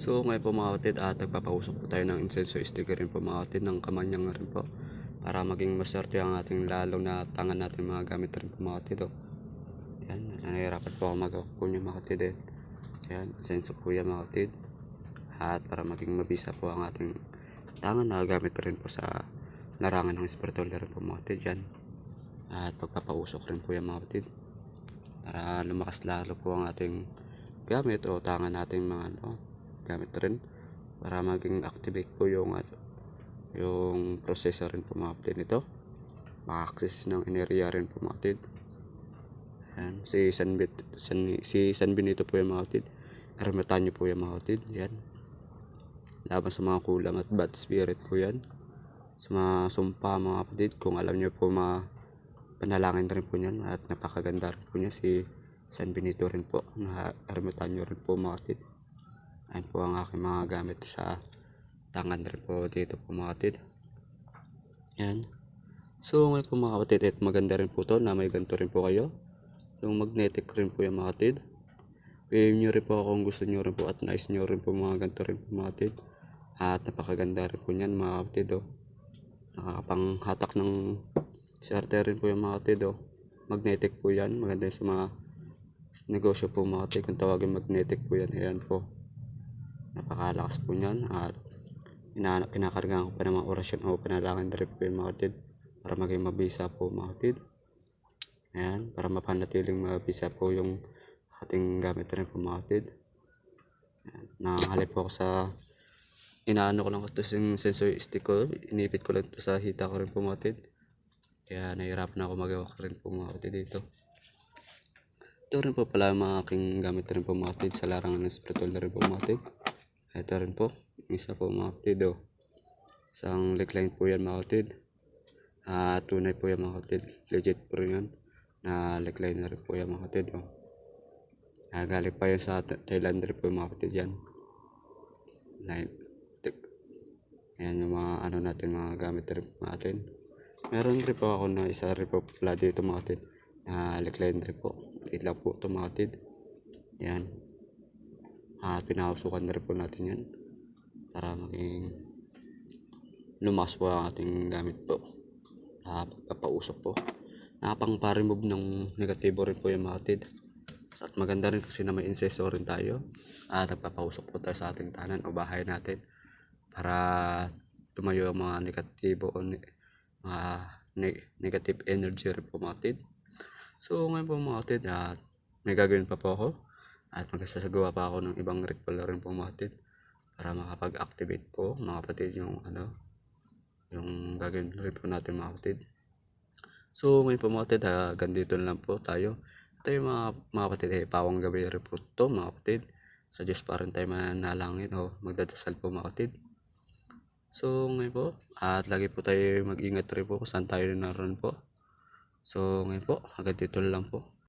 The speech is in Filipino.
So ngayon po mga kapatid at nagpapausok po tayo ng insenso sticker rin po mga kapatid ng kamanyang rin po para maging maswerte ang ating lalo na tangan natin mga gamit rin po mga kapatid oh. Yan, nahihirapan po ako niyo mga kapatid eh. Yan, insenso po yan mga kapatid. At para maging mabisa po ang ating tangan na gamit rin po sa larangan ng spiritual rin po mga kapatid yan. At pagpapausok rin po yan mga kapatid. Para lumakas lalo po ang ating gamit o tangan nating mga ano, gamit rin para maging activate po yung ano, yung processor rin po mga kapatid nito. Maka-access ng enerhiya rin po mga kapatid. Yan si San, Bet, San, si San Benito po yung mga kapatid. Ermitanyo po yung mga kapatid yan laban sa mga kulam at bad spirit po yan. Sa mga sumpa mga kapatid kung alam niyo po mga panalangin rin po niyan at napakaganda rin po niya si San Benito rin po na ermitanyo rin po mga kapatid Ayan po ang aking mga gamit sa tangan rin po dito po mga kapatid. Yan. So ngayon po mga kapatid, at maganda rin po to na may ganito rin po kayo. Yung magnetic rin po yung mga kapatid. PM nyo rin po kung gusto nyo rin po at nice nyo rin po mga ganito rin po mga kapatid. At napakaganda rin po niyan mga kapatid oh. Nakakapanghatak ng swerte rin po yung mga kapatid oh. Magnetic po yan. Maganda sa mga negosyo po mga kapatid. Kung tawagin magnetic po yan. Ayan po napakalakas po niyan at ina kinakargahan ko pa ng mga orasyon o panalangin na rin po yung mga kapatid para maging mabisa po mga kapatid. Ayan para mapanatiling mabisa po yung ating gamit rin po mga kapatid. Ayan, nakahalip po ako sa inaano ko lang ito yung sensor stick ko. Inipit ko lang ito sa hita ko rin po mga kapatid. Kaya nahirapan ako magawa ko rin po mga kapatid dito. Ito rin po pala mga aking gamit rin po mga kapatid sa larangan ng spiritual na rin po mga kapatid ito rin po, isa po mga kapatid oh. Isang recline po yan mga kapatid. Ah, tunay po yan mga kapatid. Legit po rin yan. Na recline rin po yan mga kapatid oh. Ah, galing pa yan sa Th- Thailand rin po mga kapatid yan. Tik- Ayan yung mga ano natin, mga gamit rin natin. Meron rin po ako na isa rin po pala dito mga kapatid. Na recline rin po. Liit lang po ito mga kapatid. Yan at pinahausukan na rin po natin yan para maging lumas po ang ating gamit po. Uh, pagpapausok po. Nakapang pa-remove ng negatibo rin po yung mga So, at maganda rin kasi na may inseso rin tayo. At nagpapausok po tayo sa ating tanan o bahay natin para tumayo ang mga negatibo o ne- mga ne- negative energy rin po mga kapatid so ngayon po mga kapatid at may gagawin pa po ako at magsasagawa pa ako ng ibang ritual rin po mga kapatid para makapag-activate po mga kapatid yung ano yung gagawin rin po natin mga kapatid. So ngayon po mga kapatid ganito na lang po tayo. Ito yung mga, mga kapatid eh, pawang gabi rin po to mga kapatid. Sa Diyos pa rin tayo manalangin o magdadasal po mga kapatid. So ngayon po at lagi po tayo mag-ingat rin po kung saan tayo naroon po. So ngayon po hanggang dito lang po